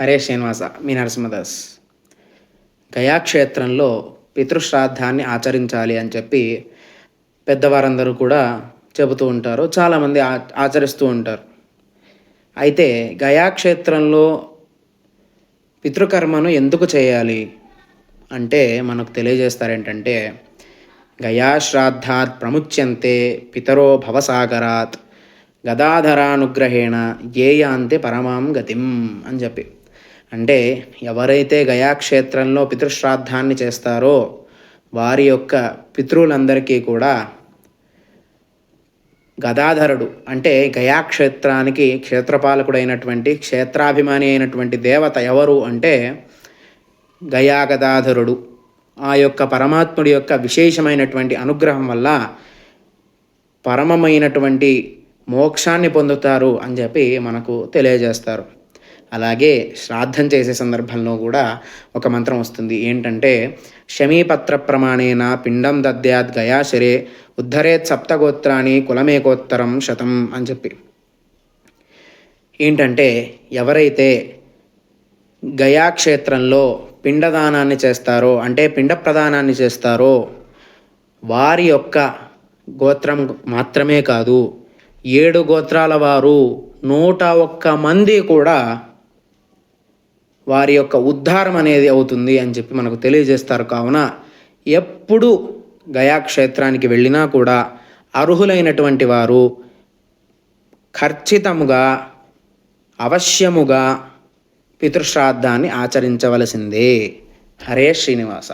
హరే శ్రీనివాస మీ నరసింహదాస్. గయాక్షేత్రంలో పితృశ్రాద్ధాన్ని ఆచరించాలి అని చెప్పి పెద్దవారందరూ కూడా చెబుతూ ఉంటారు చాలామంది ఆ ఆచరిస్తూ ఉంటారు. అయితే గయాక్షేత్రంలో పితృకర్మను ఎందుకు చేయాలి అంటే మనకు తెలియజేస్తారు ఏంటంటే గయాశ్రాద్ధాత్ ప్రముచ్యంతే పితరో భవసాగరాత్ గదాధరానుగ్రహేణ ఏయాంతే పరమాం గతిం అని చెప్పి. అంటే ఎవరైతే గయాక్షేత్రంలో పితృశ్రాద్ధాన్ని చేస్తారో వారి యొక్క పితృలందరికీ కూడా గదాధరుడు అంటే గయాక్షేత్రానికి క్షేత్రపాలకుడైనటువంటి క్షేత్రాభిమాని అయినటువంటి దేవత ఎవరు అంటే గయా గదాధరుడు ఆ యొక్క పరమాత్ముడి యొక్క విశేషమైనటువంటి అనుగ్రహం వల్ల పరమమైనటువంటి మోక్షాన్ని పొందుతారు అని చెప్పి మనకు తెలియజేస్తారు. అలాగే శ్రాద్ధం చేసే సందర్భంలో కూడా ఒక మంత్రం వస్తుంది. ఏంటంటే శమీపత్ర ప్రమాణేన పిండం దద్యాత్ గయాశరే ఉద్ధరేత్ సప్తగోత్రాన్ని కులమేకోత్తరం శతం అని చెప్పి. ఏంటంటే ఎవరైతే గయాక్షేత్రంలో పిండదానాన్ని చేస్తారో అంటే పిండ ప్రదానాన్ని చేస్తారో వారి యొక్క గోత్రం మాత్రమే కాదు ఏడు గోత్రాల వారు నూట ఒక్క మంది కూడా వారి యొక్క ఉద్ధారం అనేది అవుతుంది అని చెప్పి మనకు తెలియజేస్తారు. కావున ఎప్పుడు గయాక్షేత్రానికి వెళ్ళినా కూడా అర్హులైనటువంటి వారు ఖచ్చితముగా అవశ్యముగా పితృశ్రాద్ధాన్ని ఆచరించవలసిందే. హరే శ్రీనివాస.